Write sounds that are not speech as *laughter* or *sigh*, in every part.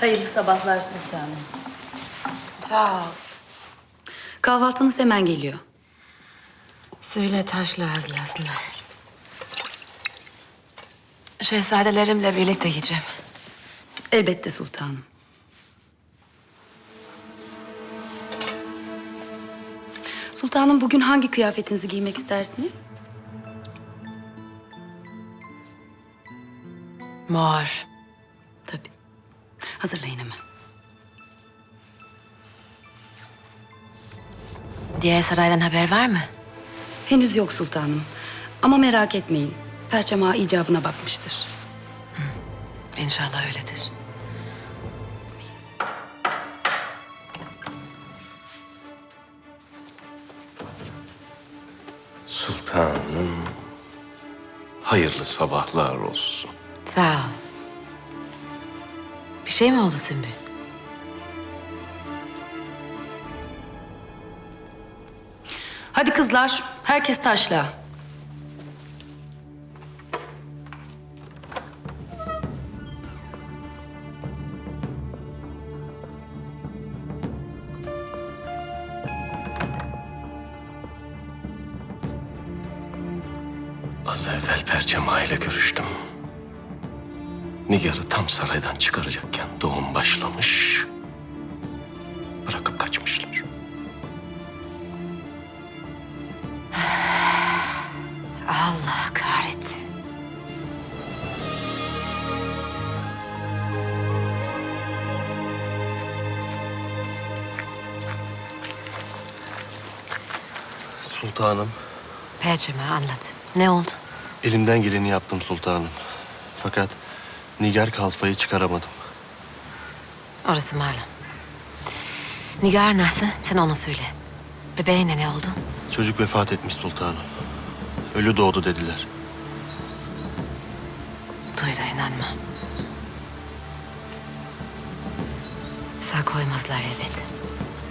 Hayırlı sabahlar sultanım. Sağ ol. Kahvaltınız hemen geliyor. Söyle taşla hazırlasınlar. Şehzadelerimle birlikte gideceğim. Elbette sultanım. Sultanım bugün hangi kıyafetinizi giymek istersiniz? Mor. Hazırlayın hemen. Diğer saraydan haber var mı? Henüz yok sultanım. Ama merak etmeyin. Perçem Ağa icabına bakmıştır. İnşallah öyledir. Sultanım, hayırlı sabahlar olsun. Sağ ol. Şey mi oldu Sümbül? Hadi kızlar, herkes taşla. Az evvel Perçema ile görüştüm. Nigar'ı tam saraydan çıkaracakken doğum başlamış. Bırakıp kaçmışlar. *sighs* Allah kahretsin. Sultanım, Perçeme anlat. Ne oldu? elimden geleni yaptım sultanım. Fakat Nigar kalfayı çıkaramadım. Orası malum. Nigar nasıl? Sen onu söyle. Bebeğine ne oldu? Çocuk vefat etmiş sultanım. Ölü doğdu dediler. Duy da inanma. Sağ koymazlar elbet.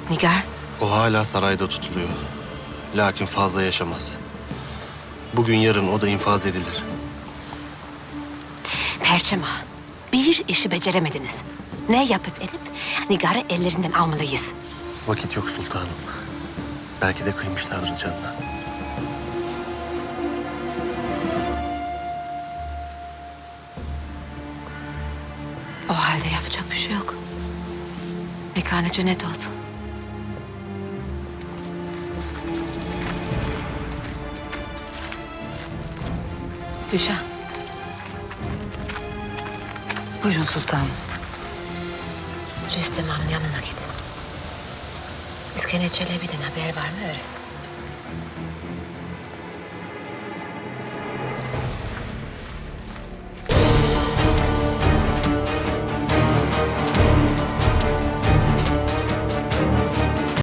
Nigar, O hala sarayda tutuluyor. Lakin fazla yaşamaz. Bugün yarın o da infaz edilir. Perçema. Bir işi beceremediniz. Ne yapıp edip Nigar'ı ellerinden almalıyız. Vakit yok sultanım. Belki de kıymışlardır canına. O halde yapacak bir şey yok. Mekanı cennet olsun. Gülşah, Buyurun sultanım. Rüstem Han'ın yanına git. İskender Çelebi'den haber var mı öyle?